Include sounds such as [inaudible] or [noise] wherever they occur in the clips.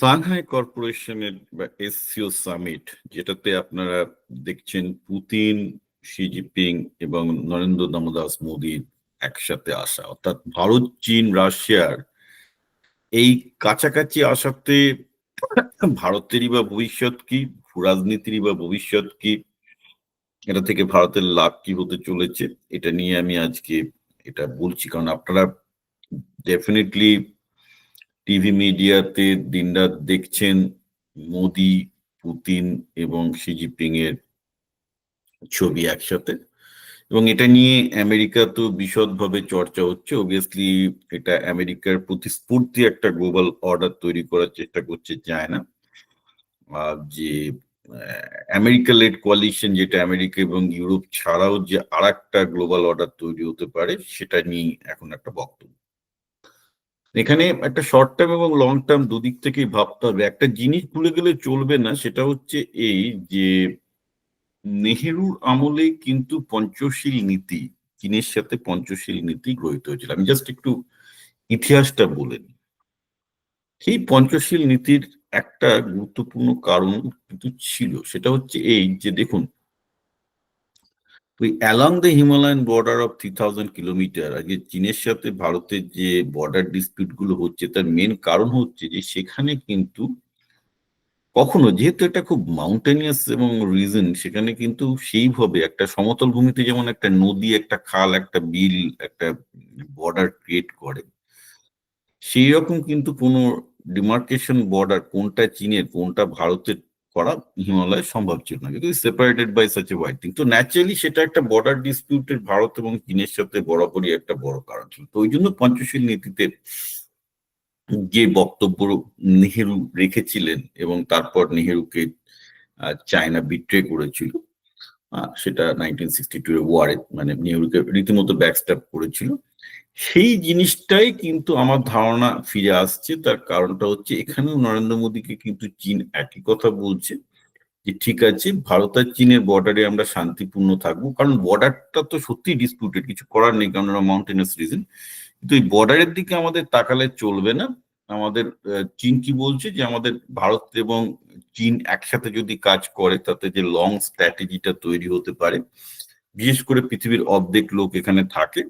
Shanghai কর্পোরেশনের বা SCO summit, যেটাতে আপনারা দেখছেন পুতিন, শি জিনপিং এবং নরেন্দ্র দামোদাস মোদী একসাথে আসা। অর্থাৎ ভারত, চীন, রাশিয়ার এই কাছাকাছি আসাতে ভারতেরই বা ভবিষ্যৎ কি? রাজনীতিরই বা ভবিষ্যৎ কি? এটা থেকে ভারতের লাভ কি হতে চলেছে? এটা নিয়ে আমি আজকে এটা বলছি। কারণ আপনারা ডেফিনেটলি টিভি মিডিয়াতে দিনরাত দেখছেন মোদি, পুতিন এবং শি জিনপিং এর ছবি একসাথে। এবং এটা নিয়ে আমেরিকা তো বিশদভাবে চর্চা হচ্ছে। অবভিয়াসলি এটা আমেরিকার প্রতিস্ফূর্তি একটা গ্লোবাল অর্ডার তৈরি করার চেষ্টা করছে চায়না। আর যে আমেরিকা লেড কোয়ালিশন যেটা আমেরিকা এবং ইউরোপ ছাড়াও যে আর গ্লোবাল অর্ডার তৈরি হতে পারে, সেটা নিয়ে এখন একটা বক্তব্য। এখানে একটা শর্ট টার্ম এবং লং টার্ম দুদিক থেকেই ভাবতে হবে। একটা জিনিস ভুলে গেলে চলবে না, সেটা হচ্ছে এই যে নেহেরুর আমলে কিন্তু পঞ্চশীল নীতি, চীনের সাথে পঞ্চশীল নীতি গ্রহিত হয়েছিল। আমি জাস্ট একটু ইতিহাসটা বলে নিই। সেই পঞ্চশীল নীতির একটা গুরুত্বপূর্ণ কারণ কিন্তু ছিল, সেটা হচ্ছে এই যে দেখুন along the Himalayan border of three thousand kilometre আগে চীনের সাথে ভারতের যে বর্ডার ডিসপিউটগুলো হচ্ছে, তার মেন কারণ হচ্ছে যে সেখানে কিন্তু কখনো, যেহেতু এটা খুব মাউন্টেনিয়াস এবং রিজন সেখানে কিন্তু সেইভাবে একটা সমতল ভূমিতে যেমন একটা নদী, একটা খাল, একটা বিল, একটা বর্ডার ক্রিয়েট করে সেই রকম কিন্তু কোনো ডিমার্কেশন বর্ডার কোনটা চীনের, কোনটা ভারতের করা হিমালয় সম্ভব ছিল না, কিন্তু separated by such a wide thing তো ন্যাচারালি সেটা একটা বর্ডার ডিসপিউটের ভারত এবং চীনের সাথে বরাবরই একটা বড় কারণ ছিল। তো ওই জন্য পঞ্চশীল নীতিতে যে বক্তব্য নেহেরু রেখেছিলেন এবং তারপর নেহেরুকে চায়না বিট্রে করেছিল সেটা নাইনটিন সিক্সটি টু এর ওয়ারে মানে নেহেরুকে রীতিমতো ব্যাকস্ট্যাপ করেছিল। সেই জিনিসটাই কিন্তু আমার ধারণা ফিরে আসছে। তার কারণটা হচ্ছে এখানেও নরেন্দ্র মোদীকে কিন্তু চীন একই কথা বলছে যে, ঠিক আছে, ভারত আর চীনের বর্ডারে আমরা শান্তিপূর্ণ থাকব। কারণ বর্ডারটা তো সত্যি ডিসপিউটেড কিছু করার নেই, কারণ ওরা মাউন্টেনাস রিজন কিন্তু এই বর্ডারের দিকে আমাদের তাকালে চলবে না। আমাদের চীন কি বলছে যে, আমাদের ভারত এবং চীন একসাথে যদি কাজ করে, তাতে যে লং স্ট্র্যাটেজিটা তৈরি হতে পারে, বিশেষ করে পৃথিবীর অর্ধেক লোক এখানে থাকে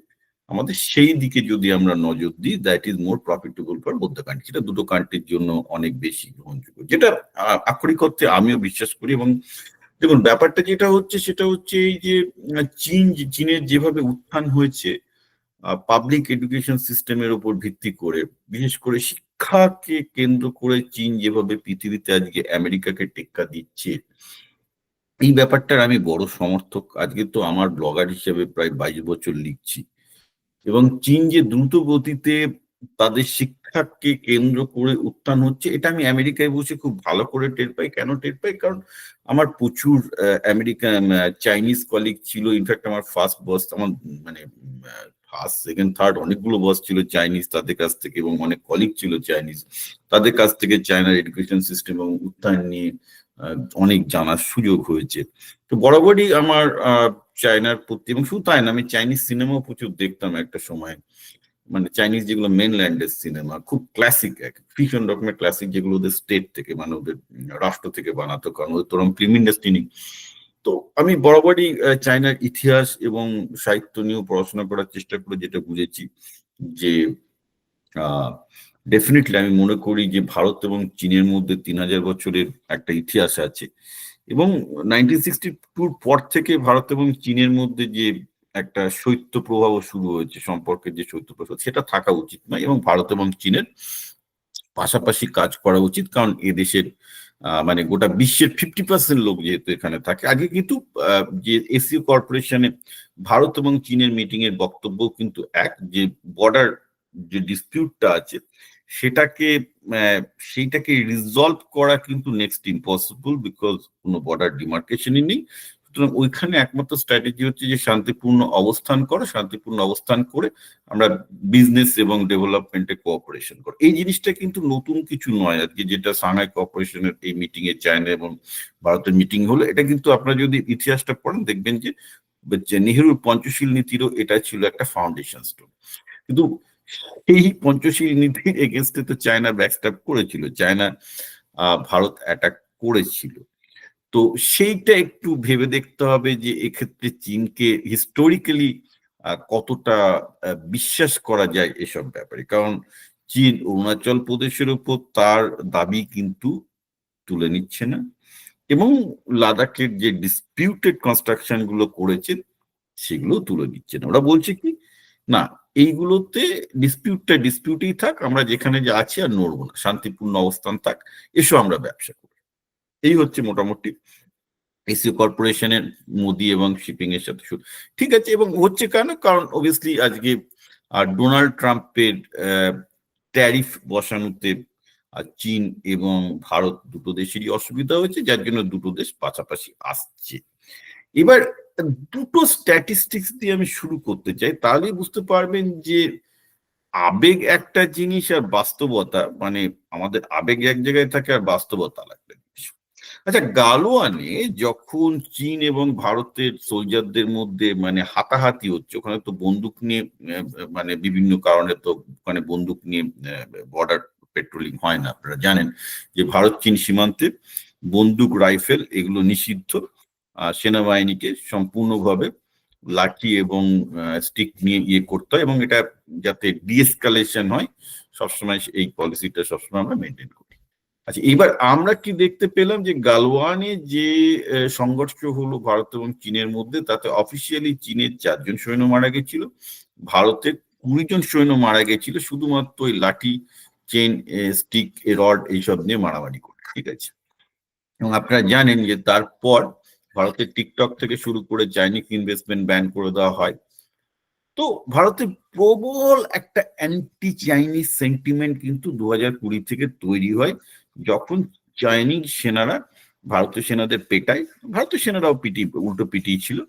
আমাদের সেই দিকে যদি আমরা নজর দিই that is more profitable for both the country সেটা দুটো কান্ট্রির জন্য অনেক বেশি গ্রহণযোগ্য। যেটা আক্ষরিক অর্থে আমিও বিশ্বাস করি এবং দেখুন, ব্যাপারটা যেটা হচ্ছে সেটা হচ্ছে এই যে চীন, চীনের যেভাবে উত্থান হয়েছে পাবলিক এডুকেশন সিস্টেমের উপর ভিত্তি করে, বিশেষ করে শিক্ষাকে কেন্দ্র করে চীন যেভাবে পৃথিবীতে আজকে আমেরিকাকে টেক্কা দিচ্ছে, এই ব্যাপারটার আমি বড় সমর্থক। আজকে তো আমার ব্লগার হিসেবে প্রায় বাইশ বছর লিখছি। এবং চীন যে দ্রুত গতিতে তাদের শিক্ষাকে কেন্দ্র করে উত্থান হচ্ছে, এটা আমি আমেরিকায় বসে খুব ভালো করে টের পাই। কেন টের পাই? কারণ আমার প্রচুর আমেরিকান চাইনিজ কলিগ ছিল। ইনফ্যাক্ট আমার ফার্স্ট বস আমার মানে ফার্স্ট সেকেন্ড থার্ড অনেকগুলো বস ছিল চাইনিজ তাদের কাছ থেকে এবং অনেক কলিগ ছিল চাইনিজ। তাদের কাছ থেকে চায়নার এডুকেশন সিস্টেম এবং উত্থান নিয়ে অনেক জানার সুযোগ হয়েছে। তো বরাবরই আমার চায়নার প্রতি এবং শুধু তাই না, আমি চাইনিজ সিনেমাও প্রচুর দেখতাম একটা সময়। মানে চাইনিজ যেগুলো মেনল্যান্ডের সিনেমা, খুব ক্লাসিক এক ভীষণ রকমের ক্লাসিক যেগুলো ওদের স্টেট থেকে মানে ওদের রাষ্ট্র থেকে বানাতো, কারণ ওদের তোরম ফিল্ম ইন্ডাস্ট্রি নেই। তো আমি বরাবরই চায়নার ইতিহাস এবং সাহিত্য নিয়েও পড়াশোনা করার চেষ্টা করে যেটা বুঝেছি যে ডেফিনেটলি আমি মনে করি যে ভারত এবং চীনের মধ্যে তিন হাজার বছরের একটা ইতিহাস আছে। এবং নাইনটিন সিক্সটি টুর পর থেকে ভারত এবং চীনের মধ্যে যে একটা শৈত্য প্রভাব শুরু হয়েছে সম্পর্কের যে শৈত্য প্রভাব সেটা থাকা উচিত নয় এবং ভারত এবং চীনের পাশাপাশি কাজ করা উচিত। কারণ এদেশের মানে গোটা বিশ্বের ফিফটি পার্সেন্ট লোক যেহেতু এখানে থাকে, আগে কিন্তু যে এসিও কর্পোরেশনে ভারত এবং চীনের মিটিং এর বক্তব্য কিন্তু এক, যে বর্ডার যে ডিসপিউটটা আছে সেটাকে সেইটাকে রিজলভ করা কিন্তু নেক্সট ইম্পসিবল বিকজ কোনো বর্ডার ডিমার্কেশনই নেই। সুতরাং ওইখানে একমাত্র স্ট্র্যাটেজি হচ্ছে যে শান্তিপূর্ণ অবস্থান করো, শান্তিপূর্ণ অবস্থান করে আমরা বিজনেস এবং ডেভেলপমেন্টে কোঅপারেশন করো। এই জিনিসটা কিন্তু নতুন কিছু নয় আজকে, যেটা সাংহাই কোঅপারেশনের এই মিটিং এ চায়না এবং ভারতের মিটিং হলো। এটা কিন্তু আপনারা যদি ইতিহাসটা পড়েন, দেখবেন যে নেহেরুর পঞ্চশীল নীতিরও এটা ছিল একটা ফাউন্ডেশন স্টোন কিন্তু এই পঞ্চশীল নীতির এগেনস্টে তো চায়না ব্যাকস্টাপ করেছিল। চায়না ভারত অ্যাটাক করেছিল। তো সেইটা একটু ভেবে দেখতে হবে যে এক্ষেত্রে চীনকে হিস্টোরিক্যালি কতটা বিশ্বাস করা যায় এসব ব্যাপারে। কারণ চীন অরুণাচল প্রদেশের উপর তার দাবি কিন্তু তুলে নিচ্ছে না। এবং লাদাখের যে ডিসপিউটেড কনস্ট্রাকশনগুলো করেছে সেগুলো তুলে নিচ্ছে না। ওরা বলছে কি না, এইগুলোতে ডিসপিউটটা ডিসপিউটেই থাক, আমরা যেখানে যে আছি আর নড়বো না। শান্তিপূর্ণ অবস্থান থাক, এসো আমরা ব্যবসা করি। এই হচ্ছে মোটামুটি এসিও কর্পোরেশনের মোদি এবং শিপিং এর সাথে ঠিক আছে, এবং হচ্ছে কেন? কারণ অবভিয়াসলি আজকে, আর ডোনাল্ড ট্রাম্পের ট্যারিফ বসানোতে চীন এবং ভারত দুটো দেশেরই অসুবিধা হয়েছে, যার জন্য দুটো দেশ পাশাপাশি আসছে। এবার দুটো স্ট্যাটিস্টিক্স দিয়ে আমি শুরু করতে চাই, তাহলেই বুঝতে পারবেন যে আবেগ একটা জিনিস আর বাস্তবতা মানে আমাদের আবেগ এক জায়গায় থাকে আর বাস্তবতা লাগবে আচ্ছা গালোয়ানে যখন চীন এবং ভারতের সোলজারদের মধ্যে মানে হাতাহাতি হচ্ছে, ওখানে তো বন্দুক নিয়ে মানে বিভিন্ন কারণে তো ওখানে বন্দুক নিয়ে বর্ডার পেট্রোলিং হয় না, আপনারা জানেন যে ভারত চীন সীমান্তে বন্দুক রাইফেল এগুলো নিষিদ্ধ। সেনাবাহিনীকে সম্পূর্ণভাবে লাঠি এবং স্টিক নিয়ে ইয়ে করতে হয় এবং এটা যাতে ডিএসকালেশন হয়, সবসময় এই পলিসিটা সবসময় আমরা মেনটেন করি। আচ্ছা এবার আমরা কি দেখতে পেলাম যে গালওয়ানে যে সংঘর্ষ হলো ভারত এবং চীনের মধ্যে, তাতে অফিসিয়ালি চীনের চারজন সৈন্য মারা গেছিল, ভারতের কুড়ি জন সৈন্য মারা গেছিল, শুধুমাত্র ওই লাঠি চেন স্টিক রড এইসব নিয়ে মারামারি করে ঠিক আছে? এবং আপনারা জানেন যে তারপর ভারতের টিকটক থেকে শুরু করে চাইনিজ ইনভেস্টমেন্ট ব্যান করে দেওয়া হয়। তো ভারতে প্রবল একটা অ্যান্টি চাইনিজ সেন্টিমেন্ট কিন্তু দু হাজার কুড়ি থেকে তৈরি হয়, যখন চাইনিজ সেনারা ভারতীয় সেনাদের পেটায়, ভারতীয় সেনারাও পিটি, উল্টো পিটিয়েছিল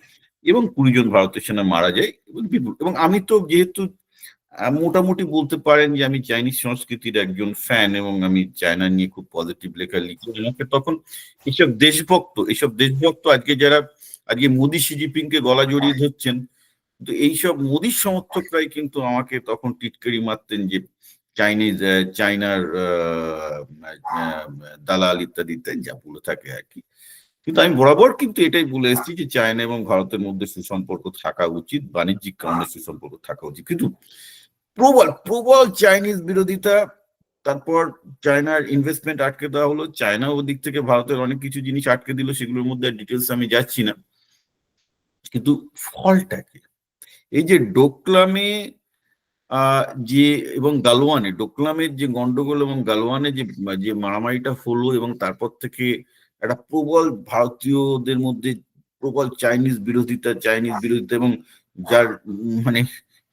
এবং কুড়ি জন ভারতীয় সেনা মারা যায় এবং আমি তো যেহেতু মোটামুটি বলতে পারেন যে আমি চাইনিজ সংস্কৃতির একজন ফ্যান এবং আমি চায়না নিয়ে খুব পজিটিভ লেখা লিখি। আমাকে তখন এসব দেশভক্ত এইসব দেশভক্ত আজকে যারা, আজকে মোদি শি কে গলা জড়িয়ে ধরছেন, তো এইসব মোদির সমর্থকরাই কিন্তু আমাকে তখন টিটকারি মারতেন যে চাইনিজ চাইনার দালাল ইত্যাদি ইত্যাদি যা বলে থাকে আর কি। কিন্তু আমি বরাবর কিন্তু এটাই বলে এসেছি যে চায়না এবং ভারতের মধ্যে সুসম্পর্ক থাকা উচিত, বাণিজ্যিক কারণে সুসম্পর্ক থাকা উচিত। কিন্তু প্রবল প্রবল চাইনিজ বিরোধিতা, তারপর চায়নার ইনভেস্টমেন্ট আটকে দেওয়া হলো। চায়না ওদিক থেকে ভারতের অনেক কিছু জিনিস আটকে দিল, সেগুলোর মধ্যে ডিটেলস আমি যাচ্ছি না। কিন্তু ফলটা কি? এই যে ডোকলামে যে এবং গালওয়ানে, ডোকলামের যে গন্ডগোল এবং গালওয়ানে যে যে মারামারিটা হলো এবং তারপর থেকে একটা প্রবল ভারতীয়দের মধ্যে প্রবল চাইনিজ বিরোধিতা চাইনিজ বিরোধিতা এবং যার মানে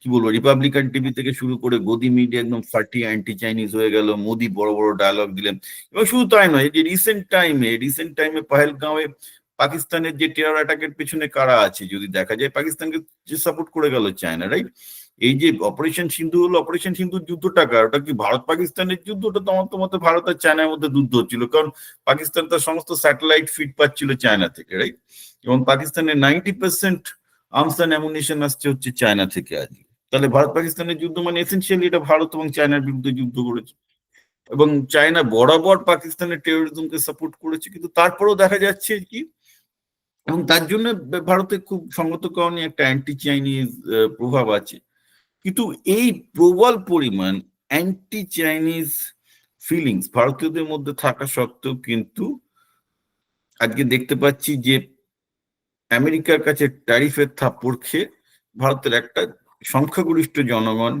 কি বলব রিপাবলিকান টিভি থেকে শুরু করে গদি মিডিয়া একদম ফার্টি অ্যান্টি চাইনিজ হয়ে গেল, মোদি বড় বড় ডায়লগ দিলেন। এবং শুধু তাই নয় যে রিসেন্ট টাইমে রিসেন্ট টাইমে পাহেলগাঁওয়ে পাকিস্তানের যে টেরার অ্যাটাকের পেছনে কারা আছে, যদি দেখা যায় পাকিস্তানকে যে সাপোর্ট করে গেল চায়না রাইট এই যে অপারেশন সিন্ধু হলো অপারেশন সিন্ধুর যুদ্ধটা কার? ওটা কি ভারত পাকিস্তানের যুদ্ধ? ওটা তো আমার মতে ভারত আর চায়নার মধ্যে যুদ্ধ হচ্ছিল, কারণ পাকিস্তান তার সমস্ত স্যাটেলাইট ফিট পাচ্ছিল চায়না থেকে রাইট এবং পাকিস্তানের ninety percent arms and ammunition আসছে হচ্ছে চায়না থেকে আজকে। তাহলে ভারত পাকিস্তানের যুদ্ধ মানে এসেন্সিয়ালি এটা ভারত এবং চায়নার বিরুদ্ধে যুদ্ধ করেছে। এবং চায়না বরাবর পাকিস্তানের টেরোরিজমকে সাপোর্ট করেছে, কিন্তু তারপরেও দেখা যাচ্ছে কি, এবং তার জন্য ভারতে খুব সঙ্গত কারণে একটা অ্যান্টি চাইনিজ প্রভাব আছে। কিন্তু এই প্রবল পরিমাণ অ্যান্টি চাইনিজ ফিলিংস ভারতীয়দের মধ্যে থাকা সত্ত্বেও কিন্তু আজকে দেখতে পাচ্ছি যে আমেরিকার কাছে ট্যারিফের থাপ্পড় খেয়ে ভারতের একটা সংখ্যাগরিষ্ঠ জনগণ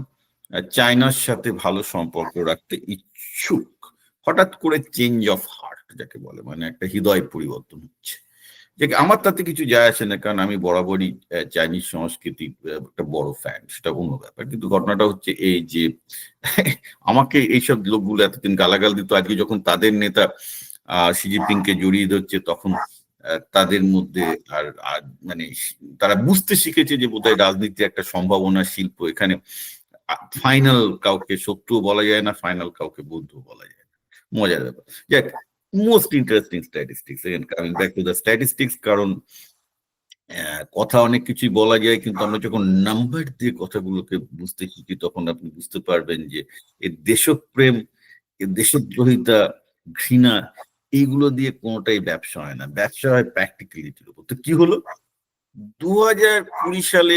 চায়নার সাথে ভালো সম্পর্ক রাখতে ইচ্ছুক। হঠাৎ করে চেঞ্জ অফ হার্ট যাকে বলে মানে একটা হৃদয় পরিবর্তন হচ্ছে। যে আমার তাতে কিছু যায় আসে না, কারণ আমি বরাবরই চাইনিজ সংস্কৃতির একটা বড় ফ্যান সেটা অন্য ব্যাপার। কিন্তু ঘটনাটা হচ্ছে এই যে, [laughs] আমাকে এইসব লোকগুলো এতদিন গালাগাল দিত, আজকে যখন তাদের নেতা, আহ শি কে জড়িয়ে ধরছে, তখন তাদের মধ্যে আর মানে তারা বুঝতে শিখেছে যে বোধহয় রাজনীতি একটা সম্ভাবনা শিল্প। এখানে ফাইনাল কাউকে শত্রু বলা যায় না ফাইনাল কাউকে বন্ধু বলা যায় না। মজার ব্যাপার। যাক most interesting statistics again coming back to the statistics কারণ কথা অনেক কিছুই বলা যায় কিন্তু আমরা যখন নাম্বার দিয়ে কথাগুলোকে বুঝতে শিখি তখন আপনি বুঝতে পারবেন যে এ দেশপ্রেম এ দেশদ্রোহিতা ঘৃণা এইগুলো দিয়ে কোনোটাই ব্যবসা হয় না। ব্যবসা হয় প্র্যাকটিক্যালিটির উপর। তো কি হলো? দু হাজার কুড়ি সালে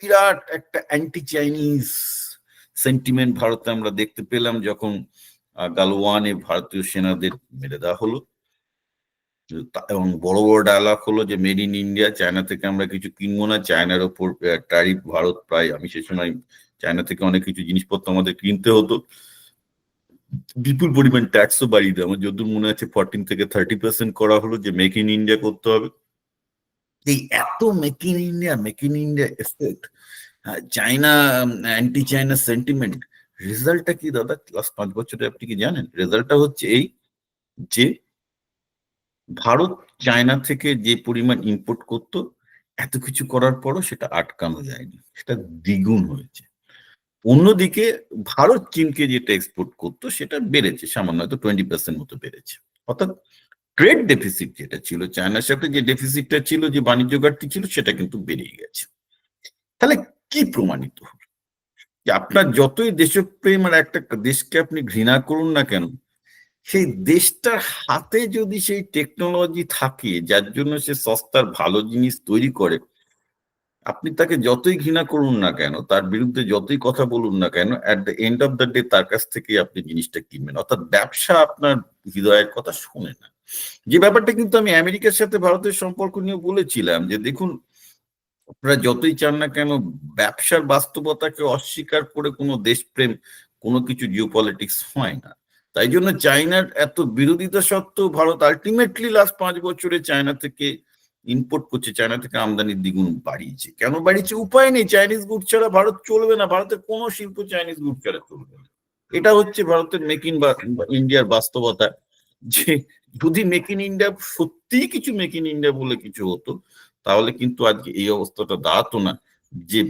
বিরাট একটা অ্যান্টি চাইনিজ সেন্টিমেন্ট ভারতে আমরা দেখতে পেলাম যখন গালওয়ানে ভারতীয় সেনাদের মেরে দেওয়া হলো। এবং বড় বড় ডায়লগ হলো যে মেড ইন ইন্ডিয়া চায়না থেকে আমরা কিছু কিনবো না। চায়নার ওপর ট্যারিফ ভারত প্রায়, আমি সে সময় চায়না থেকে অনেক কিছু জিনিসপত্র আমাদের কিনতে হতো। বিপুল পরিমাণ ট্যাক্সও বাড়িয়ে দেয় আমার যতদূর মনে আছে ফোরটিন থেকে থার্টি পার্সেন্ট করা হলো যে মেক ইন ইন্ডিয়া করতে হবে। এই এত make in India make in India effect China anti China sentiment রেজাল্টটা কি দাদা? লাস্ট পাঁচ বছরে আপনি কি জানেন? রেজাল্টটা হচ্ছে এই যে ভারত চায়না থেকে যে পরিমাণ ইম্পোর্ট করত, এত কিছু করার পরও সেটা আটকানো যায়নি। সেটা দ্বিগুণ হয়েছে। অন্যদিকে ভারত চীনকে যেটা এক্সপোর্ট করতো, সেটা বেড়েছে, সামান্য হয়তো টোয়েন্টি পার্সেন্ট মতো বেড়েছে। অর্থাৎ ট্রেড ডেফিসিট যেটা ছিল, চায়নার সাথে যে ডেফিসিটটা ছিল, যে বাণিজ্য ঘাটতি ছিল, সেটা কিন্তু বেড়ে গেছে। তাহলে কি প্রমাণিত হলো? যে আপনার যতই দেশপ্রেম আর একটা দেশকে আপনি ঘৃণা করুন না কেন, সেই দেশটার হাতে যদি সেই টেকনোলজি থাকে, যার জন্য সে সস্তার ভালো জিনিস তৈরি করে আপনি তাকে যতই ঘৃণা করুন না কেন, তার বিরুদ্ধে যতই কথা বলুন না কেন at the end of the day তার কাছ থেকে আপনি জিনিসটা কিনবেন। অর্থাৎ ব্যবসা আপনার হৃদয়ের কথা শোনে না। যে ব্যাপারটা কিন্তু আমি আমেরিকার সাথে ভারতের সম্পর্ক নিয়ে বলেছিলাম যে দেখুন, আপনারা যতই চান না কেন, ব্যবসার বাস্তবতাকে অস্বীকার করে কোনো দেশপ্রেম, কোনো কিছু জিও পলিটিক্স হয় না। তাই জন্য চায়নার এত বিরোধিতা সত্ত্বেও ভারত আলটিমেটলি লাস্ট পাঁচ বছরে চায়না থেকে ইম্পোর্ট করছে চায়না থেকে আমদানি দ্বিগুণ বাড়িয়েছে। কেন বাড়িয়েছে? উপায় নেই চাইনিজ গুড ছাড়া ভারত চলবে না। ভারতের কোনো শিল্প চাইনিজ গুড ছাড়া চলবে না। এটা হচ্ছে ভারতের মেক ইন ইন্ডিয়ার বাস্তবতা। যে যদি মেক ইন ইন্ডিয়া সত্যিই কিছু মেক ইন ইন্ডিয়া বলে কিছু হতো, তাহলে কিন্তু আজকে এই অবস্থাটা দাঁড়াতো না। যে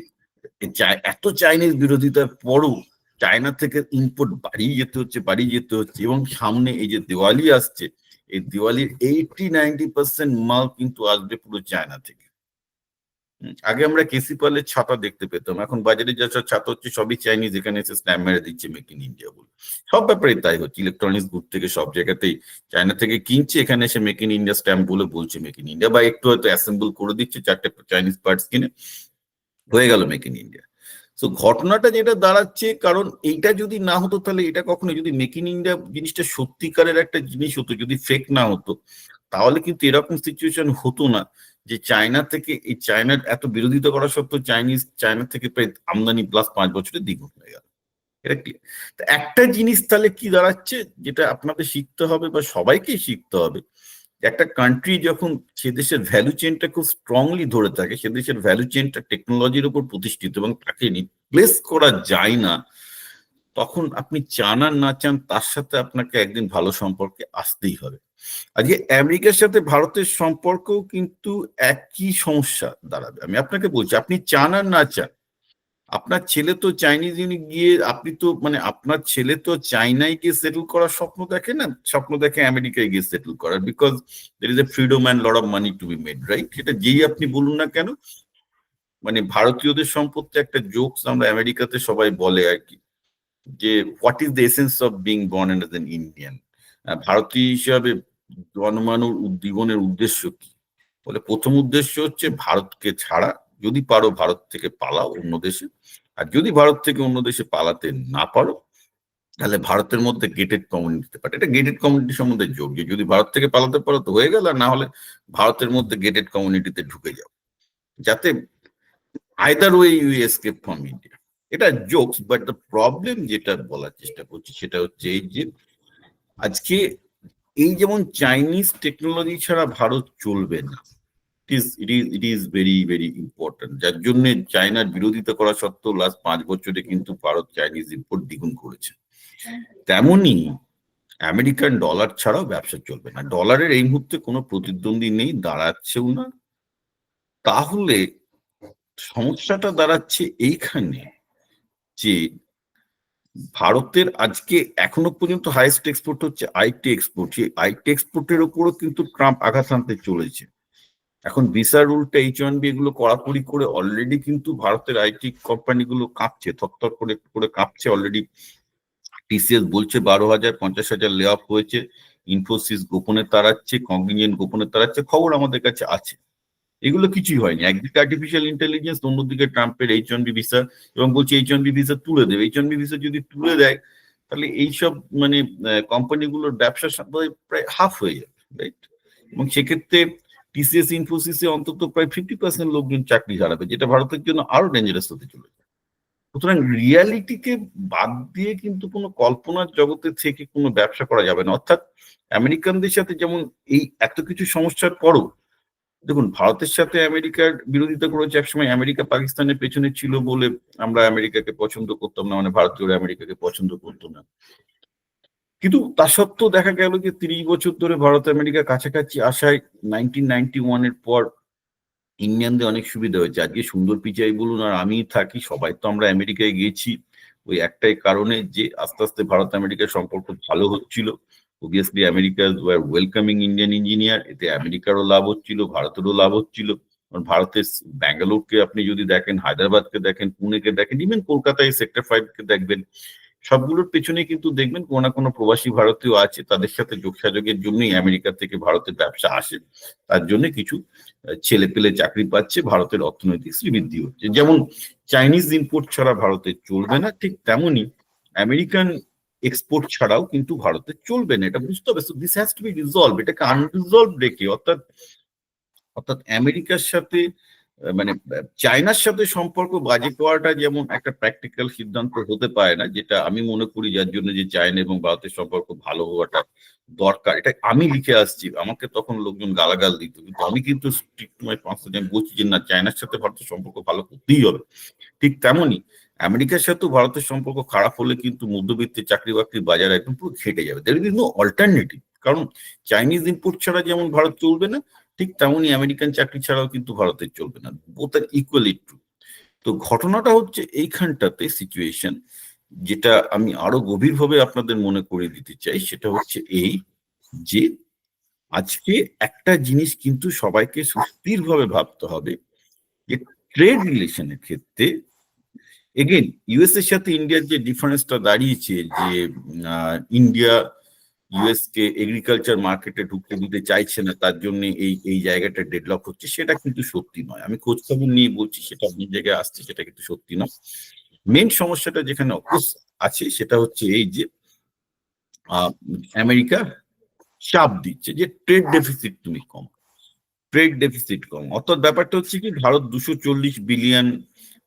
এত চাইনিজ বিরোধিতার পরও চায়না থেকে ইম্পোর্ট বাড়িয়ে যেতে হচ্ছে, বাড়িয়ে যেতে হচ্ছে এবং সামনে এই যে দেওয়ালি আসছে এই দিওয়ালির এইটি নাইনটি পার্সেন্ট মাল কিন্তু আসবে পুরো চায়না থেকে। আগে আমরা কেসি পালের ছাতা দেখতে পেতাম, এখন বাজারে যা সব ছাতা হচ্ছে সবই চাইনিজ, এখানে এসে স্ট্যাম্প মেরে দিচ্ছে মেক ইন ইন্ডিয়া বলে। সব ব্যাপারে তাই হচ্ছে ইলেকট্রনিক্স গুড থেকে সব জায়গাতেই চায়না থেকে কিনছে, এখানে এসে মেক ইন ইন্ডিয়া স্ট্যাম্প বলে বলছে মেক ইন ইন্ডিয়া বা একটু হয়তো অ্যাসেম্বল করে দিচ্ছে, চারটে চাইনিজ পার্টস কিনে, হয়ে গেল মেক ইন ইন্ডিয়া তো ঘটনাটা যেটা দাঁড়াচ্ছে, কারণ এইটা যদি না হতো, তাহলে এটা কখনো যদি মেক ইন ইন্ডিয়া জিনিসটা সত্যিকারের একটা জিনিস হতো, যদি ফেক না হতো, তাহলে কিন্তু এরকম সিচুয়েশন হতো না যে চায়না থেকে, এই চায়নার এত বিরোধিতা করা সত্ত্বেও চাইনিজ চায়না থেকে প্রায় আমদানি প্লাস পাঁচ বছরে দ্বিগুণ হয়ে গেল। এটা একটা জিনিস তাহলে কি দাঁড়াচ্ছে, যেটা আপনাদের শিখতে হবে বা সবাইকেই শিখতে হবে একটা কান্ট্রি যখন সে দেশের ভ্যালু চেনটা খুব স্ট্রংলি ধরে থাকে, সে দেশের ভ্যালু চেনটা টেকনোলজির উপর প্রতিষ্ঠিত এবং তাকে রিপ্লেস করা যায় না, তখন আপনি চান আর না চান তার সাথে আপনাকে একদিন ভালো সম্পর্কে আসতেই হবে। আজকে আমেরিকার সাথে ভারতের সম্পর্কও কিন্তু একই সমস্যা দাঁড়াবে। আমি আপনাকে বলছি, আপনি চান আর না চান আপনার ছেলে তো চাইনিজ ইউনিট গিয়ে, আপনি তো মানে আপনার ছেলে তো চাইনায় গিয়ে সেটেল করার স্বপ্ন দেখে না? স্বপ্ন দেখে আমেরিকায় গিয়ে সেটেল করার because there is a freedom and lot of money to be made right সেটা যেই আপনি বলুন না কেন মানে ভারতীয়দের সম্পর্কে একটা জোকস আমরা আমেরিকাতে সবাই বলে আর কি, যে what is the essence of being born and an Indian ভারতীয় হিসাবে জন্মানোর জীবনের উদ্দেশ্য কি? বলে প্রথম উদ্দেশ্য হচ্ছে ভারতকে ছাড়া যদি পারো ভারত থেকে পালাও অন্য দেশে। আর যদি ভারত থেকে অন্য দেশে পালাতে না পারো তাহলে ভারতের মধ্যে গেটেড কমিউনিটিতে পারে এটা গেটেড কমিউনিটি সম্বন্ধে যোগ যে যদি ভারত থেকে পালাতে পারো তো হয়ে গেল আর না হলে ভারতের মধ্যে গেটেড কমিউনিটিতে ঢুকে যাও। যাতে either way you escape from India এটা জোকস বাট দ্য প্রবলেম যেটা বলার চেষ্টা করছি সেটা হচ্ছে এই যে আজকে এই যেমন চাইনিজ টেকনোলজি ছাড়া ভারত চলবে না is it is it is very very important যার জন্য চায়নার বিরোধিতা করা সত্ত্বেও লাস্ট পাঁচ বছরে কিন্তু ভারত চাইনিজ ইম্পোর্ট দ্বিগুণ করেছে। তেমনি আমেরিকান ডলার ছাড়াও ব্যবসা চলবে না। ডলারের এই মুহূর্তে কোনো প্রতিদ্বন্দ্বী নেই, দাঁড়াচ্ছেও না। তাহলে সমস্যাটা দাঁড়াচ্ছে এইখানে যে ভারতের আজকে এখনও পর্যন্ত হাইয়েস্ট এক্সপোর্ট হচ্ছে আইটি এক্সপোর্ট সেই আইটি এক্সপোর্টের উপরও কিন্তু ট্রাম্প আঘাত আনতে চলেছে। এখন ভিসা রুলটা এইচ ওয়ান বি এগুলো কড়াকড়ি করে অলরেডি কিন্তু ভারতের আইটি কোম্পানিগুলো কাঁপছে, থরথর করে করে কাঁপছে অলরেডি টিসিএস বলছে বারো হাজার, পঞ্চাশ হাজার লে অফ হয়েছে। ইনফোসিস গোপনে তাড়াচ্ছে কংগ্রিজেন গোপনে তাড়াচ্ছে, খবর আমাদের কাছে আছে। এগুলো কিছুই হয়নি। একদিকে আর্টিফিশিয়াল ইন্টেলিজেন্স অন্যদিকে ট্রাম্পের এইচ ওয়ান বি ভিসা এবং বলছে এইচ ওয়ান বি ভিসা তুলে দেবে। এইচ ওয়ান বি ভিসা যদি তুলে দেয়, তাহলে এইসব মানে কোম্পানিগুলোর ব্যবসা প্রায় হাফ হয়ে যাবে রাইট এবং সেক্ষেত্রে টিসিএস ইনফোসিসে অন্তত প্রায় ফিফটি পার্সেন্ট লোকজন চাকরি হারাবে, যেটা ভারতের জন্য আরও ডেঞ্জারাস হতে চলেছে। সুতরাং রিয়ালিটিকে বাদ দিয়ে কিন্তু কোনো কল্পনার জগতে থেকে কোনো ব্যবসা করা যাবে না। অর্থাৎ আমেরিকানদের সাথে যেমন এই এত কিছু সমস্যার পরও, দেখুন, ভারতের সাথে আমেরিকার বিরোধিতা করেছে একসময় আমেরিকা পাকিস্তানের পেছনে ছিল বলে আমরা আমেরিকাকে পছন্দ করতাম না মানে ভারতীয়রা আমেরিকাকে পছন্দ করতো না। কিন্তু তা সত্ত্বেও দেখা গেল যে তিরিশ বছর ধরে ভারত আমেরিকা কাছাকাছি আসায় নাইনটিন নাইনটি ওয়ানের পর ইন্ডিয়ানদের অনেক সুবিধা হয়েছে। আজকে সুন্দর পিচাই বলুন আর আমি থাকি, সবাই তো আমরা আমেরিকায় গেছি ওই একটাই কারণে যে আস্তে আস্তে ভারত আমেরিকার সম্পর্ক ভালো হচ্ছিল। Obviously America were welcoming Indian engineer এতে আমেরিকারও লাভ হচ্ছিল, ভারতেরও লাভ হচ্ছিল। ভারতের ব্যাঙ্গালোরকে আপনি যদি দেখেন, হায়দ্রাবাদকে দেখেন, পুনেকে দেখেন ইভেন কলকাতায় সেক্টর ফাইভকে দেখবেন সবগুলোর পেছনে কিন্তু দেখবেন কোনো না কোনো প্রবাসী ভারতীয় আছে, তাদের সাথে যোগসাযোগের জন্যই আমেরিকা থেকে ভারতের ব্যবসা আসে। তার জন্য কিছু ছেলে পেলে চাকরি পাচ্ছে, ভারতের অর্থনৈতিক শ্রীবৃদ্ধি হচ্ছে। যেমন চাইনিজ ইম্পোর্ট ছাড়া ভারতে চলবে না, ঠিক তেমনই আমেরিকান এক্সপোর্ট ছাড়াও কিন্তু ভারতে চলবে না। এটা বুঝতে হবে। This has to be resolve এটাকে আনরিজলভ রেখে, অর্থাৎ অর্থাৎ আমেরিকার সাথে মানে চায়নার সাথে সম্পর্ক বাজে করাটা যেমন একটা প্র্যাকটিক্যাল সিদ্ধান্ত হতে পারে না, যেটা আমি মনে করি যার জন্য যে চায়না এবং ভারতের সম্পর্ক ভালো হওয়াটা দরকার। এটা আমি লিখে আসছি, আমাকে তখন লোকজন গালাগাল দিত, কিন্তু আমি কিন্তু বলছি যে না, চায়নার সাথে ভারতের সম্পর্ক ভালো করতেই হবে। ঠিক তেমনই আমেরিকার সাথেও ভারতের সম্পর্ক খারাপ হলে কিন্তু মধ্যবিত্তের চাকরি বাকরির বাজার একদম পুরো খেটে যাবে। দের ইজ নো অল্টারনেটিভ কারণ চাইনিজ ইম্পোর্ট ছাড়া যেমন ভারত চলবে না ঠিক তেমনই আমেরিকান চাকরি ছাড়াও কিন্তু ভারতের চলবে না বোথ আর ইকুয়ালি ট্রু তো ঘটনাটা হচ্ছে এইখানটাতে সিচুয়েশন যেটা আমি আরও গভীরভাবে আপনাদের মনে করে দিতে চাই, সেটা হচ্ছে এই যে আজকে একটা জিনিস কিন্তু সবাইকে সুস্থিরভাবে ভাবতে হবে যে ট্রেড রিলেশনের ক্ষেত্রে এগেন ইউএস এর সাথে ইন্ডিয়ার যে ডিফারেন্সটা দাঁড়িয়েছে যে ইন্ডিয়া ইউএস কে এগ্রিকালচার মার্কেটে ঢুকতে দিতে চাইছে না, তার জন্য এই এই জায়গাটা ডেভেলপ হচ্ছে, সেটা কিন্তু সত্যি নয়। আমি খোঁজ খবর নিয়ে বলছি, সেটা অন্য জায়গায় আসছে, সেটা কিন্তু সত্যি নয়। মেন সমস্যাটা যেখানে আছে, সেটা হচ্ছে এই যে আমেরিকা চাপ দিচ্ছে যে ট্রেড ডেফিসিট তুমি কম ট্রেড ডেফিসিট কম। অর্থাৎ ব্যাপারটা হচ্ছে কি, ভারত দুশো চল্লিশ বিলিয়ন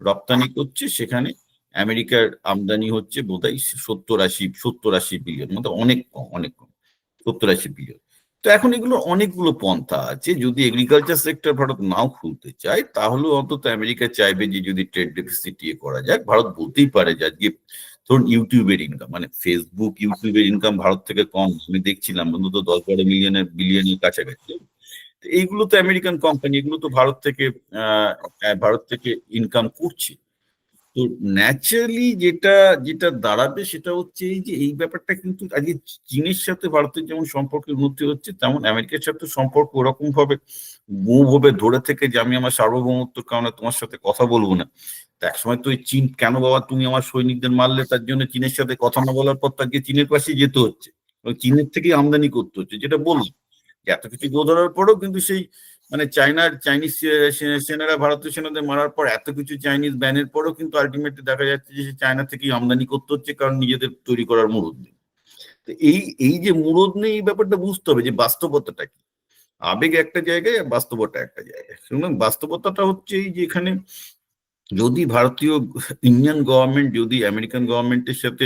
রপ্তানি করছে, সেখানে আমেরিকার আমদানি হচ্ছে বোধহয় সত্তর আশি সত্তর আশি বিলিয়ন মতো অনেক কম অনেক কম, সত্তর আশি বিলিয়ন তো এখন এগুলো অনেকগুলো পন্থা আছে। যদি এগ্রিকালচার সেক্টর ভারত নাও খুলতে চায় তাহলে অন্তত আমেরিকা চাইবে যে যদি ট্রেড ডেফিসিট ইয়ে করা যাক। ভারত বলতেই পারে যে আজকে ধরুন ইউটিউবের ইনকাম মানে ফেসবুক ইউটিউবের ইনকাম ভারত থেকে কম। আমি দেখছিলাম অন্তত দশ বারো মিলিয়নের বিলিয়নের কাছাকাছি এইগুলো তো আমেরিকান কোম্পানি এগুলো তো ভারত থেকে ভারত থেকে ইনকাম করছে। তো ন্যাচারালি যেটা যেটা দাঁড়াবে সেটা হচ্ছে এই যে এই ব্যাপারটা কিন্তু আজকে চীনের সাথে ভারতের যেমন সম্পর্কের উন্নতি হচ্ছে, তেমন আমেরিকার সাথে সম্পর্ক ওরকম ভাবে ভাবে ধরে থেকে যে আমি আমার সার্বভৌমত্বর কারণে তোমার সাথে কথা বলব না। তো একসময় তো চীন, কেন বাবা তুমি আমার সৈনিকদের মারলে? তার জন্য চীনের সাথে কথা না বলার পর তাকে চীনের পাশে যেতে হচ্ছে। চীনের থেকেই আমদানি করতে হচ্ছে, যেটা বললাম। এত কিছু গো ধরার পরেও কিন্তু সেই মানে চায়নার চাইনিজ সেনারা ভারতীয় সেনাদের মারার পর এত কিছু চাইনিজ ব্যানের পরও কিন্তু আলটিমেটলি দেখা যাচ্ছে যে চায়না থেকেই আমদানি করতে হচ্ছে কারণ নিজেদের তৈরি করার মুরদ নেই। তো এই এই যে মুরদ নেই এই ব্যাপারটা বুঝতে হবে যে বাস্তবতাটা কি। আবেগ একটা জায়গায় আর বাস্তবতা একটা জায়গায়। সুতরাং বাস্তবতাটা হচ্ছে এই যে এখানে যদি ভারতীয় ইন্ডিয়ান গভর্নমেন্ট, যদি আমেরিকান গভর্নমেন্টের সাথে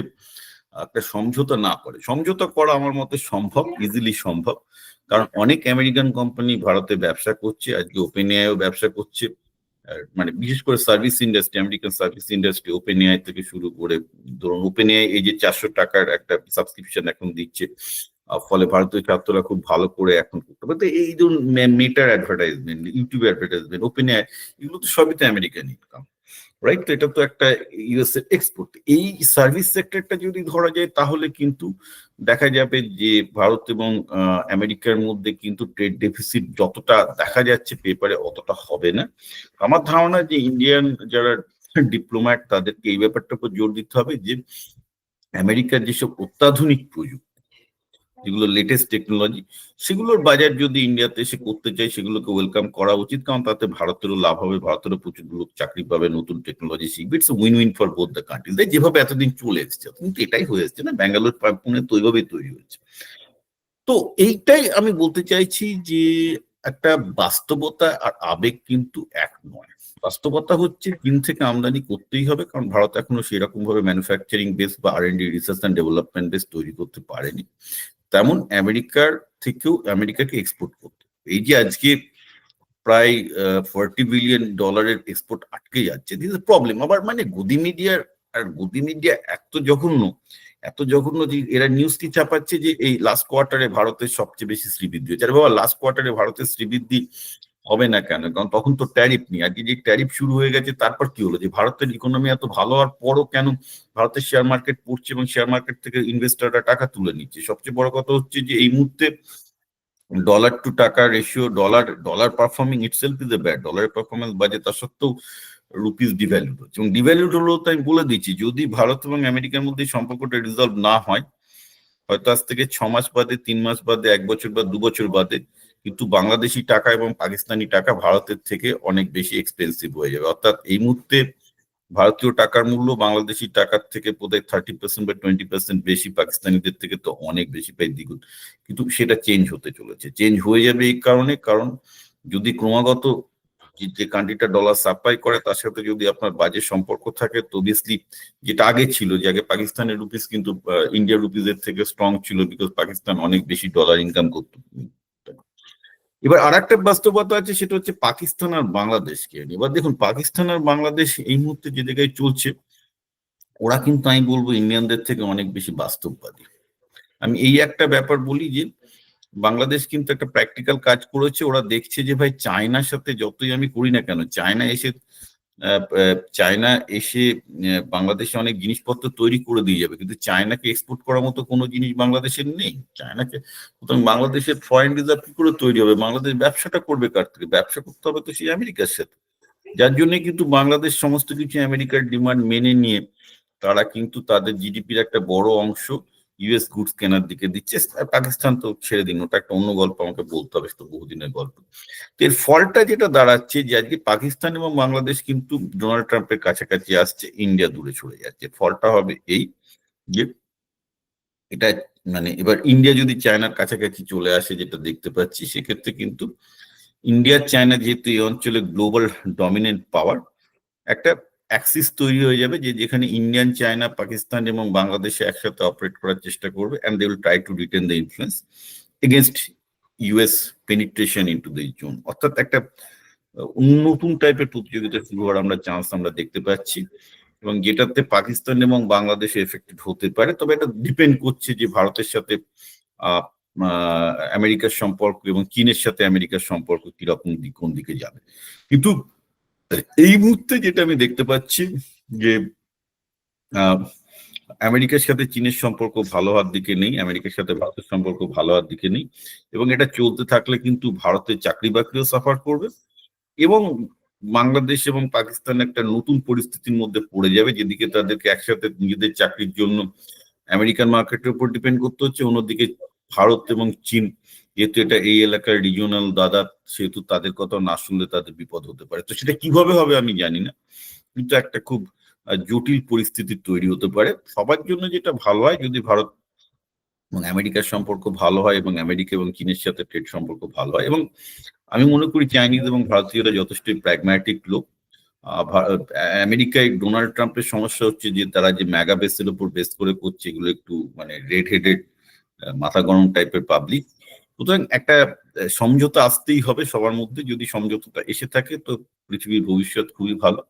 একটা সমঝোতা না করে, সমঝোতা করা আমার মতে সম্ভব ইজিলি সম্ভব। কারণ অনেক আমেরিকান কোম্পানি ভারতে ব্যবসা করছে, আজকে ওপেন এআইও ব্যবসা করছে। মানে বিশেষ করে service industry American service industry OpenAI থেকে শুরু করে, ধরুন ওপেন এআই এই যে চারশো টাকার একটা সাবস্ক্রিপশন এখন দিচ্ছে ফলে ভারতীয় ছাত্ররা খুব ভালো করে এখন করতে পারে এই ধরুন মেটার advertisement YouTube advertisement OpenAI এগুলো তো সবই তো আমেরিকান ইনকাম রাইট তো এটা তো একটা ইউএস এর এক্সপোর্ট এই সার্ভিস সেক্টরটা যদি ধরা যায়, তাহলে কিন্তু দেখা যাবে যে ভারত এবং আমেরিকার মধ্যে কিন্তু ট্রেড ডেফিসিট যতটা দেখা যাচ্ছে পেপারে অতটা হবে না। আমার ধারণা যে ইন্ডিয়ান যারা ডিপ্লোম্যাট তাদেরকে এই ব্যাপারটার উপর জোর দিতে হবে যে, আমেরিকার যেসব অত্যাধুনিক প্রযুক্তি যেগুলো লেটেস্ট টেকনোলজি সেগুলোর বাজার যদি ইন্ডিয়াতে এসে করতে চায়, সেগুলোকে ওয়েলকাম করা উচিত। কারণ তাতে ভারতেরও লাভ হবে, ভারতেরও প্রচুর লোক চাকরি পাবে, নতুন টেকনোলজি শিখবে। It's win win for both the countries যেভাবে এতদিন চলে এসছে, কিন্তু এটাই হয়ে এসছে না ব্যাঙ্গালোর পুনে তো ওইভাবেই তৈরি হয়েছে। তো এইটাই আমি বলতে চাইছি যে, একটা বাস্তবতা আর আবেগ কিন্তু এক নয়। বাস্তবতা হচ্ছে চীন থেকে আমদানি করতেই হবে, কারণ ভারত এখনও সেরকম ভাবে ম্যানুফ্যাকচারিং বেস বা R and research and development base তৈরি করতে পারেনি। তেমন আমেরিকার থেকেও আমেরিকাকে এক্সপোর্ট করতে। এই যে আজকে প্রায় ফর্টি বিলিয়ন ডলারের এক্সপোর্ট আটকে যাচ্ছে দিস প্রবলেম আবার মানে গদি মিডিয়ার আর গদি মিডিয়া এত জঘন্য এত জঘন্য যে এরা নিউজটি চাপাচ্ছে যে এই লাস্ট কোয়ার্টারে ভারতের সবচেয়ে বেশি শ্রীবৃদ্ধি হয়েছে। আরে বাবা লাস্ট কোয়ার্টারে ভারতের শ্রীবৃদ্ধি হবে না কেন? কারণ তখন তো ট্যারিফ নেই। আজকে যে ট্যারিফ শুরু হয়ে গেছে, তারপর কি হলো? যে ভারতের ইকোনমি এত ভালো হওয়ার পরও কেন ভারতের শেয়ার মার্কেট পড়ছে এবং শেয়ার মার্কেট থেকে ইনভেস্টররা টাকা তুলে নিচ্ছে? সবচেয়ে বড় কথা হচ্ছে যে এই মুহূর্তে dollar to taka ratio dollar dollar performing itself is a bad ডলারের পারফরমেন্স বাজে, তা সত্ত্বেও রুপিস ডিভ্যালুড হচ্ছে। এবং ডিভ্যালুড হলো তো আমি বলে দিচ্ছি, যদি ভারত এবং আমেরিকার মধ্যে সম্পর্কটা রিজলভ না হয়, হয়তো আজ থেকে ছ মাস বাদে, তিন মাস বাদে, এক বছর বা দু বছর বাদে কিন্তু বাংলাদেশি টাকা এবং পাকিস্তানি টাকা ভারতের থেকে অনেক বেশি এক্সপেন্সিভ হয়ে যাবে। অর্থাৎ এই মুহূর্তে ভারতীয় টাকার মূল্য বাংলাদেশি টাকার থেকে বোধহয় থার্টি পার্সেন্ট বা টোয়েন্টি পার্সেন্ট বেশি, পাকিস্তানিদের থেকে তো অনেক বেশি প্রায় দ্বিগুণ। কিন্তু সেটা চেঞ্জ হতে চলেছে। চেঞ্জ হয়ে যাবে এই কারণে, কারণ যদি ক্রমাগত যে- কান্ট্রিটা ডলার সাপ্লাই করে, তার সাথে যদি আপনার বাজে সম্পর্ক থাকে, তো অবভিয়াসলি যেটা আগে ছিল যে, আগে পাকিস্তানের রুপিস কিন্তু ইন্ডিয়া রুপিসের থেকে স্ট্রং ছিল বিকজ পাকিস্তান অনেক বেশি ডলার ইনকাম করতো। এবার আর একটা বাস্তবতা আছে, সেটা হচ্ছে পাকিস্তান আর বাংলাদেশকে। এবার দেখুন, পাকিস্তান আর বাংলাদেশ এই মুহূর্তে যে জায়গায় চলছে, ওরা কিন্তু আমি বলব ইন্ডিয়ানদের থেকে অনেক বেশি বাস্তববাদী আমি এই একটা ব্যাপার বলি যে, বাংলাদেশ কিন্তু একটা প্র্যাকটিক্যাল কাজ করেছে, ওরা দেখছে যে ভাই, চায়নার সাথে যতই আমি করি না কেন, চায়না এসে চায়না এসে বাংলাদেশে অনেক জিনিসপত্র তৈরি করে দিয়ে যাবে। কিন্তু চায়নাকে এক্সপোর্ট করার মতো কোনো জিনিস বাংলাদেশের নেই। চায়নাকে, সুতরাং বাংলাদেশের ফরেন রিজার্ভ কি করে তৈরি হবে? বাংলাদেশ ব্যবসাটা করবে কার থেকে? ব্যবসা করতে হবে তো সেই আমেরিকার সাথে। যার জন্য কিন্তু বাংলাদেশ সমস্ত কিছু আমেরিকার ডিমান্ড মেনে নিয়ে, তারা কিন্তু তাদের জিডিপির একটা বড় অংশ ইউএস গুডস কেনার দিকে দিচ্ছে। পাকিস্তান তো ছেড়ে দিন ওটা একটা অন্য গল্প, আমাকে বলতে হবে সেটা বহুদিনের গল্প। তো এর ফলটা যেটা দাঁড়াচ্ছে যে আজকে পাকিস্তান এবং বাংলাদেশ কিন্তু ডোনাল্ড ট্রাম্পের কাছাকাছি আসছে, ইন্ডিয়া দূরে সরে যাচ্ছে। ফলটা হবে এই যে এটা মানে এবার ইন্ডিয়া যদি চায়নার কাছাকাছি চলে আসে, যেটা দেখতে পাচ্ছি, সেক্ষেত্রে কিন্তু ইন্ডিয়া চায়না যেহেতু এই অঞ্চলে গ্লোবাল ডমিনেন্ট পাওয়ার একটা অ্যাক্সিস তৈরি হয়ে যাবে যে যেখানে ইন্ডিয়ান চায়না পাকিস্তান এবং বাংলাদেশে একসাথে অপারেট করার চেষ্টা করবে and they will try to retain the influence against US penetration into the zone অর্থাৎ একটা নতুন টাইপের প্রতিযোগিতা শুরু হওয়ার আমরা চান্স আমরা দেখতে পাচ্ছি এবং যেটাতে পাকিস্তান এবং বাংলাদেশ এফেক্টেড হতে পারে। তবে এটা ডিপেন্ড করছে যে ভারতের সাথে আমেরিকার সম্পর্ক এবং চীনের সাথে আমেরিকার সম্পর্ক কীরকম কোন দিকে যাবে। কিন্তু এই মুহূর্তে যেটা আমি দেখতে পাচ্ছি যে আমেরিকার সাথে চীনের সম্পর্ক ভালো হওয়ার দিকে নেই, আমেরিকার সাথে ভারতের সম্পর্ক ভালো হওয়ার দিকে নেই এবং এটা চলতে থাকলে কিন্তু ভারতের চাকরি বাকরিও সাফার করবে এবং বাংলাদেশ এবং পাকিস্তান একটা নতুন পরিস্থিতির মধ্যে পড়ে যাবে যেদিকে তাদেরকে একসাথে নিজেদের চাকরির জন্য আমেরিকান মার্কেটের উপর ডিপেন্ড করতে হচ্ছে। অন্যদিকে ভারত এবং চীন যেহেতু এটা এই এলাকার রিজিওনাল দাদা, সেহেতু তাদের কথা না শুনলে তাদের বিপদ হতে পারে। তো সেটা কীভাবে হবে আমি জানি না। কিন্তু একটা খুব জটিল পরিস্থিতি তৈরি হতে পারে। সবার জন্য যেটা ভালো হয়, যদি ভারত এবং আমেরিকার সম্পর্ক ভালো হয় এবং আমেরিকা এবং চীনের সাথে ট্রেড সম্পর্ক ভালো হয় এবং আমি মনে করি চাইনিজ এবং ভারতীয়রা যথেষ্টই প্র্যাগম্যাটিক লোক। আমেরিকায় ডোনাল্ড ট্রাম্পের সমস্যা হচ্ছে যে তারা যে ম্যাগা বেসের উপর বেস করে করছে, এগুলো একটু মানে রেড হেডেড মাথা গরম টাইপের পাবলিক সুতরাং একটা সমঝোতা আসতেই হবে সবার মধ্যে। যদি সমঝোতাটা এসে থাকে, তো পৃথিবীর ভবিষ্যৎ খুবই ভালো।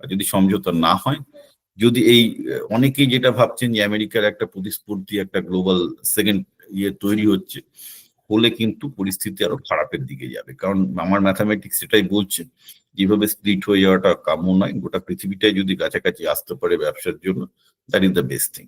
আর যদি সমঝোতা না হয়, যদি এই অনেকেই যেটা ভাবছেন যে আমেরিকার একটা প্রতিস্পর্ধী একটা গ্লোবাল সেকেন্ড ইয়ে তৈরি হচ্ছে, হলে কিন্তু পরিস্থিতি আরও খারাপের দিকে যাবে। কারণ আমার ম্যাথামেটিক্স সেটাই বলছে, যেভাবে স্প্লিট হয়ে যাওয়াটা কাম্য নয়, গোটা পৃথিবীটাই যদি কাছাকাছি আসতে পারে ব্যবসার জন্য that is the best thing